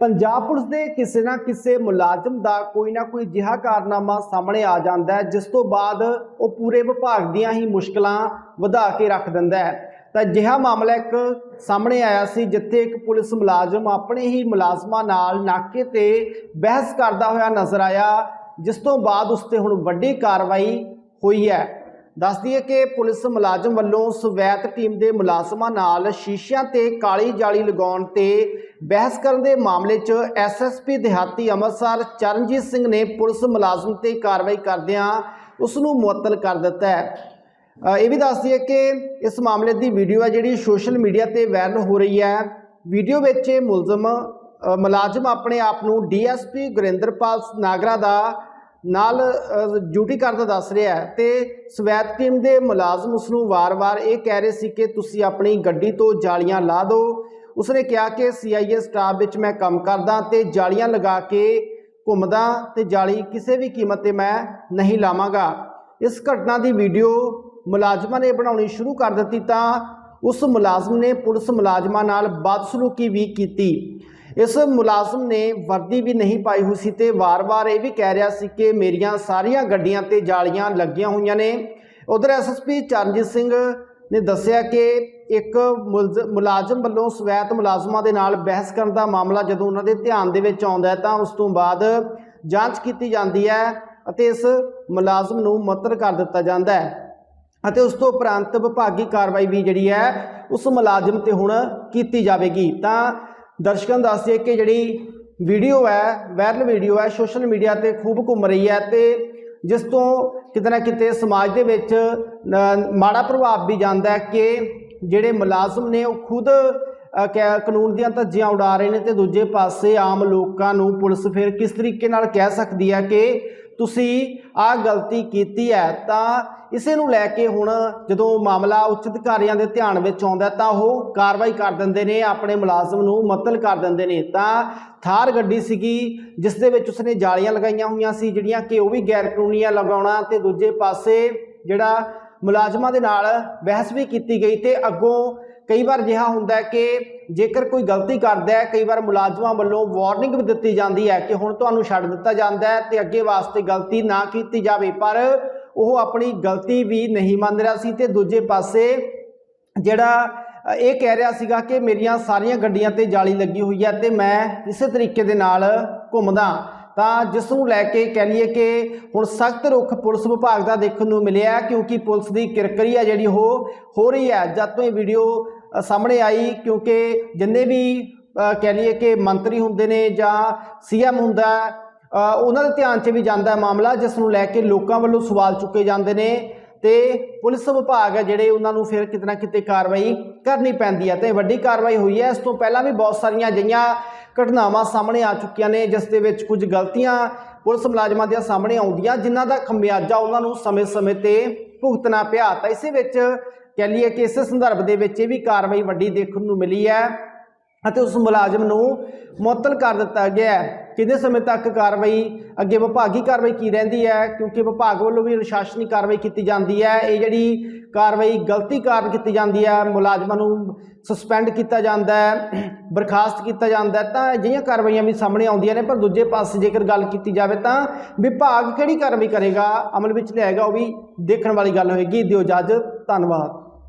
Punjab police ਦੇ ਕਿਸੇ ਨਾ ਕਿਸੇ ਮੁਲਾਜ਼ਮ ਦਾ ਕੋਈ ਨਾ ਕੋਈ ਜਿਹਾ ਕਾਰਨਾਮਾ ਸਾਹਮਣੇ ਆ ਜਾਂਦਾ ਹੈ, ਜਿਸ ਤੋਂ ਬਾਅਦ ਉਹ ਪੂਰੇ ਵਿਭਾਗ ਦੀਆਂ ਹੀ ਮੁਸ਼ਕਲਾਂ ਵਧਾ ਕੇ ਰੱਖ ਦਿੰਦਾ ਹੈ। ਤਾਂ ਅਜਿਹਾ ਮਾਮਲਾ ਇੱਕ ਸਾਹਮਣੇ ਆਇਆ ਸੀ, ਜਿੱਥੇ ਇੱਕ ਪੁਲਿਸ ਮੁਲਾਜ਼ਮ ਆਪਣੇ ਹੀ ਮੁਲਾਜ਼ਮਾਂ ਨਾਲ ਨਾਕੇ ਤੇ ਬਹਿਸ ਕਰਦਾ ਹੋਇਆ ਨਜ਼ਰ ਆਇਆ, ਜਿਸ ਤੋਂ ਬਾਅਦ ਉਸ ਤੇ ਹੁਣ ਵੱਡੀ ਕਾਰਵਾਈ ਹੋਈ ਹੈ। ਦੱਸ ਦਈਏ ਕਿ ਪੁਲਿਸ ਮੁਲਾਜ਼ਮ ਵੱਲੋਂ ਸਵੈਤ ਟੀਮ ਦੇ ਮੁਲਾਜ਼ਮਾਂ ਨਾਲ ਸ਼ੀਸ਼ਿਆਂ ਤੇ ਕਾਲੀ ਜਾਲੀ ਲਗਾਉਣ ਤੇ ਬਹਿਸ ਕਰਨ ਦੇ ਮਾਮਲੇ 'ਚ ਐਸਐਸਪੀ ਦਿਹਾਤੀ ਅੰਮ੍ਰਿਤਸਰ ਚਰਨਜੀਤ ਸਿੰਘ ਨੇ ਪੁਲਿਸ ਮੁਲਾਜ਼ਮ ਤੇ ਕਾਰਵਾਈ ਕਰਦਿਆਂ ਉਸ ਨੂੰ ਮੁਅੱਤਲ ਕਰ ਦਿੱਤਾ ਹੈ। ਇਹ ਵੀ ਦੱਸ ਦਈਏ ਕਿ ਇਸ ਮਾਮਲੇ ਦੀ ਵੀਡੀਓ ਹੈ ਜਿਹੜੀ ਸੋਸ਼ਲ ਮੀਡੀਆ ਤੇ ਵਾਇਰਲ ਹੋ ਰਹੀ ਹੈ। ਵੀਡੀਓ ਵਿੱਚ ਇਹ ਮੁਲਜ਼ਮ ਮੁਲਾਜ਼ਮ ਆਪਣੇ ਆਪ ਨੂੰ ਡੀਐਸਪੀ ਗੁਰਿੰਦਰਪਾਲ ਨਾਗਰਾ ਦਾ ਨਾਲ ਡਿਊਟੀ ਕਰਦਾ ਦੱਸ ਰਿਹਾ ਹੈ ਤੇ ਸਵੈਤ ਟੀਮ ਦੇ ਮੁਲਾਜ਼ਮ ਉਸ ਨੂੰ ਵਾਰ-ਵਾਰ ਇਹ ਕਹਿ ਰਹੇ ਸੀ ਕਿ ਤੁਸੀਂ ਆਪਣੀ ਗੱਡੀ ਤੋਂ ਜਾਲੀਆਂ ਲਾ ਦਿਓ। ਉਸਨੇ ਕਿਹਾ ਕਿ ਸੀਆਈਏ ਸਟਾਫ ਵਿੱਚ ਮੈਂ ਕੰਮ ਕਰਦਾ ਤੇ ਜਾਲੀਆਂ ਲਗਾ ਕੇ ਘੁੰਮਦਾ ਤੇ ਜਾਲੀ ਕਿਸੇ ਵੀ ਕੀਮਤ ਤੇ ਮੈਂ ਨਹੀਂ ਲਾਵਾਂਗਾ। ਇਸ ਘਟਨਾ ਦੀ ਵੀਡੀਓ ਮੁਲਾਜ਼ਮਾਂ ਨੇ ਬਣਾਉਣੀ ਸ਼ੁਰੂ ਕਰ ਦਿੱਤੀ ਤਾਂ ਉਸ ਮੁਲਾਜ਼ਮ ਨੇ ਪੁਲਿਸ ਮੁਲਾਜ਼ਮਾਂ ਨਾਲ ਬਦਸਲੂਕੀ ਵੀ ਕੀਤੀ। ਇਸ ਮੁਲਾਜ਼ਮ ਨੇ ਵਰਦੀ ਵੀ ਨਹੀਂ ਪਾਈ ਹੋਈ ਸੀ ਤੇ ਵਾਰ-ਵਾਰ ਇਹ ਵੀ ਕਹਿ ਰਿਹਾ ਸੀ ਕਿ ਮੇਰੀਆਂ ਸਾਰੀਆਂ ਗੱਡੀਆਂ ਤੇ ਜਾਲੀਆਂ ਲੱਗੀਆਂ ਹੋਈਆਂ ਨੇ। ਉਧਰ ਐਸਐਸਪੀ ਚਰਨਜੀਤ ਸਿੰਘ ਨੇ ਦੱਸਿਆ ਕਿ ਇੱਕ ਮੁਲਜ਼- ਮੁਲਾਜ਼ਮ ਵੱਲੋਂ ਸਵੈਤ ਮੁਲਾਜ਼ਮਾਂ ਦੇ ਨਾਲ ਬਹਿਸ ਕਰਨ ਦਾ ਮਾਮਲਾ ਜਦੋਂ ਉਹਨਾਂ ਦੇ ਧਿਆਨ ਦੇ ਵਿੱਚ ਆਉਂਦਾ ਹੈ ਤਾਂ ਉਸ ਤੋਂ ਬਾਅਦ ਜਾਂਚ ਕੀਤੀ ਜਾਂਦੀ ਹੈ ਅਤੇ ਇਸ ਮੁਲਾਜ਼ਮ ਨੂੰ ਮੁਅੱਤਲ ਕਰ ਦਿੱਤਾ ਜਾਂਦਾ ਹੈ ਅਤੇ ਉਸ ਤੋਂ ਉਪਰੰਤ ਵਿਭਾਗੀ ਕਾਰਵਾਈ ਵੀ ਜਿਹੜੀ ਹੈ ਉਸ ਮੁਲਾਜ਼ਮ ਤੇ ਹੁਣ ਕੀਤੀ ਜਾਵੇਗੀ। ਤਾਂ ਦਰਸ਼ਕਾਂ ਨੂੰ ਦੱਸ ਦਈਏ ਕਿ ਜਿਹੜੀ ਵੀਡੀਓ ਹੈ ਵਾਇਰਲ ਵੀਡੀਓ ਹੈ ਸੋਸ਼ਲ ਮੀਡੀਆ ਤੇ ਖੂਬ ਘੁੰਮ ਰਹੀ ਹੈ ਤੇ ਜਿਸ ਤੋਂ ਕਿਤੇ ਨਾ ਕਿਤੇ ਸਮਾਜ ਦੇ ਵਿੱਚ ਮਾੜਾ ਪ੍ਰਭਾਵ ਵੀ ਜਾਂਦਾ ਹੈ ਕਿ ਜਿਹੜੇ ਮੁਲਾਜ਼ਮ ਨੇ ਉਹ ਖੁਦ ਅ, ਕਾਨੂੰਨ ਦੀਆਂ ਧੱਜੀਆਂ ਉਡਾ ਰਹੇ ਨੇ ਤੇ ਦੂਜੇ ਪਾਸੇ ਆਮ ਲੋਕਾਂ ਨੂੰ ਪੁਲਿਸ ਫਿਰ ਕਿਸ ਤਰੀਕੇ ਨਾਲ ਕਹਿ ਸਕਦੀ ਹੈ ਕਿ ਤੁਸੀਂ ਆਹ ਗਲਤੀ ਕੀਤੀ ਹੈ, ਤਾਂ ਇਸੇ ਨੂੰ ਲੈ ਕੇ ਹੁਣ ਜਦੋਂ ਮਾਮਲਾ ਉੱਚ ਅਧਿਕਾਰੀਆਂ ਦੇ ਧਿਆਨ ਵਿੱਚ ਆਉਂਦਾ ਤਾਂ ਉਹ ਕਾਰਵਾਈ ਕਰ ਦਿੰਦੇ ਨੇ, ਆਪਣੇ ਮੁਲਾਜ਼ਮ ਨੂੰ ਮੁਅੱਤਲ ਕਰ ਦਿੰਦੇ ਨੇ। ਤਾਂ ਥਾਰ ਗੱਡੀ ਸੀਗੀ, ਜਿਸ ਦੇ ਵਿੱਚ ਉਸਨੇ ਜਾਲੀਆਂ ਲਗਾਈਆਂ ਹੋਈਆਂ ਸੀ, ਜਿਹੜੀਆਂ ਕਿ ਉਹ ਵੀ ਗੈਰ ਕਾਨੂੰਨੀ ਆ ਲਗਾਉਣਾ ਤੇ ਦੂਜੇ ਪਾਸੇ ਜਿਹੜਾ ਮੁਲਾਜ਼ਮਾਂ ਦੇ ਨਾਲ ਬਹਿਸ ਵੀ ਕੀਤੀ ਗਈ ਤੇ ਅੱਗੋਂ ਕਈ ਵਾਰ ਜਿਹਾ ਹੁੰਦਾ ਕਿ ਜੇਕਰ ਕੋਈ ਗਲਤੀ ਕਰਦਾ ਹੈ, ਕਈ ਵਾਰ ਮੁਲਾਜ਼ਮਾਂ ਵੱਲੋਂ ਵਾਰਨਿੰਗ ਵੀ ਦਿੱਤੀ ਜਾਂਦੀ ਹੈ ਕਿ ਹੁਣ ਤੁਹਾਨੂੰ ਛੱਡ ਦਿੱਤਾ ਜਾਂਦਾ ਹੈ ਤੇ ਅੱਗੇ ਵਾਸਤੇ ਗਲਤੀ ਨਾ ਕੀਤੀ ਜਾਵੇ। ਪਰ ਉਹ ਆਪਣੀ ਗਲਤੀ ਵੀ ਨਹੀਂ ਮੰਨ ਰਿਹਾ ਸੀ ਤੇ ਦੂਜੇ ਪਾਸੇ ਜਿਹੜਾ ਇਹ ਕਹਿ ਰਿਹਾ ਸੀਗਾ ਕਿ ਮੇਰੀਆਂ ਸਾਰੀਆਂ ਗੱਡੀਆਂ ਤੇ ਜਾਲੀ ਲੱਗੀ ਹੋਈ ਹੈ ਤੇ ਮੈਂ ਇਸੇ ਤਰੀਕੇ ਦੇ ਨਾਲ ਘੁੰਮਦਾ ਤਾਂ ਜਿਸ ਨੂੰ ਲੈ ਕੇ ਕਹਿ ਲਈਏ ਕਿ ਹੁਣ ਸਖਤ ਰੁਖ ਪੁਲਿਸ ਵਿਭਾਗ ਦਾ ਦੇਖਣ ਨੂੰ ਮਿਲਿਆ ਕਿਉਂਕਿ ਪੁਲਿਸ ਦੀ ਕਿਰਕਰੀ ਹੈ ਜਿਹੜੀ ਉਹ ਹੋ ਰਹੀ ਹੈ। ਜਦ ਤੋਂ ਇਹ ਵੀਡੀਓ ਸਾਹਮਣੇ ਆਈ ਕਿਉਂਕਿ ਜਿੰਨੇ ਵੀ ਕਹਿ ਲਈਏ ਕਿ ਮੰਤਰੀ ਹੁੰਦੇ ਨੇ ਜਾਂ ਸੀਐਮ ਹੁੰਦਾ ਉਹਨਾਂ ਦੇ ਧਿਆਨ 'ਚ ਵੀ ਜਾਂਦਾ ਹੈ ਮਾਮਲਾ, ਜਿਸ ਨੂੰ ਲੈ ਕੇ ਲੋਕਾਂ ਵੱਲੋਂ ਸਵਾਲ ਚੁੱਕੇ ਜਾਂਦੇ ਨੇ ਤੇ ਪੁਲਿਸ ਵਿਭਾਗ ਹੈ ਜਿਹੜੇ ਉਹਨਾਂ ਨੂੰ ਫਿਰ ਕਿਤੇ ਨਾ ਕਿਤੇ ਕਾਰਵਾਈ ਕਰਨੀ ਪੈਂਦੀ ਹੈ ਤੇ ਵੱਡੀ ਕਾਰਵਾਈ ਹੋਈ ਹੈ। ਇਸ ਤੋਂ ਪਹਿਲਾਂ ਵੀ ਬਹੁਤ ਸਾਰੀਆਂ ਅਜਿਹੀਆਂ ਘਟਨਾਵਾਂ ਸਾਹਮਣੇ ਆ ਚੁੱਕੀਆਂ ਨੇ, ਜਿਸ ਦੇ ਵਿੱਚ ਕੁਝ ਗਲਤੀਆਂ ਪੁਲਿਸ ਮੁਲਾਜ਼ਮਾਂ ਦੀਆਂ ਸਾਹਮਣੇ ਆਉਂਦੀਆਂ, ਜਿਨ੍ਹਾਂ ਦਾ ਖਮਿਆਜਾ ਉਹਨਾਂ ਨੂੰ ਸਮੇਂ-ਸਮੇਂ ਤੇ ਭੁਗਤਣਾ ਪਿਆ। ਤਾਂ ਇਸੇ ਵਿੱਚ ਕਹਿ ਲਈਏ ਕਿ ਇਸ ਸੰਦਰਭ ਦੇ ਵਿੱਚ ਇਹ ਵੀ ਕਾਰਵਾਈ ਵੱਡੀ ਦੇਖਣ ਨੂੰ ਮਿਲੀ ਹੈ ਅਤੇ ਉਸ ਮੁਲਾਜ਼ਮ ਨੂੰ ਮੁਅੱਤਲ ਕਰ ਦਿੱਤਾ ਗਿਆ ਹੈ ਕਿੰਨੇ ਸਮੇਂ ਤੱਕ ਕਾਰਵਾਈ ਅੱਗੇ ਵਿਭਾਗੀ ਕਾਰਵਾਈ ਕੀ ਰਹਿੰਦੀ ਹੈ, ਕਿਉਂਕਿ ਵਿਭਾਗ ਵੱਲੋਂ ਵੀ ਅਨੁਸ਼ਾਸਨੀ ਕਾਰਵਾਈ ਕੀਤੀ ਜਾਂਦੀ ਹੈ। ਇਹ ਜਿਹੜੀ ਕਾਰਵਾਈ ਗਲਤੀ ਕਾਰਨ ਕੀਤੀ ਜਾਂਦੀ ਹੈ, ਮੁਲਾਜ਼ਮਾਂ ਨੂੰ ਸਸਪੈਂਡ ਕੀਤਾ ਜਾਂਦਾ ਹੈ, ਬਰਖਾਸਤ ਕੀਤਾ ਜਾਂਦਾ ਹੈ, ਤਾਂ ਅਜਿਹੀਆਂ ਕਾਰਵਾਈਆਂ ਵੀ ਸਾਹਮਣੇ ਆਉਂਦੀਆਂ ਨੇ। ਪਰ ਦੂਜੇ ਪਾਸੇ ਜੇਕਰ ਗੱਲ ਕੀਤੀ ਜਾਵੇ ਤਾਂ ਵਿਭਾਗ ਕਿਹੜੀ ਕਾਰਵਾਈ ਕਰੇਗਾ, ਅਮਲ ਵਿੱਚ ਲਿਆਏਗਾ, ਉਹ ਵੀ ਦੇਖਣ ਵਾਲੀ ਗੱਲ ਹੋਏਗੀ। ਦਿਓ ਇਜਾਜ਼ਤ, ਧੰਨਵਾਦ।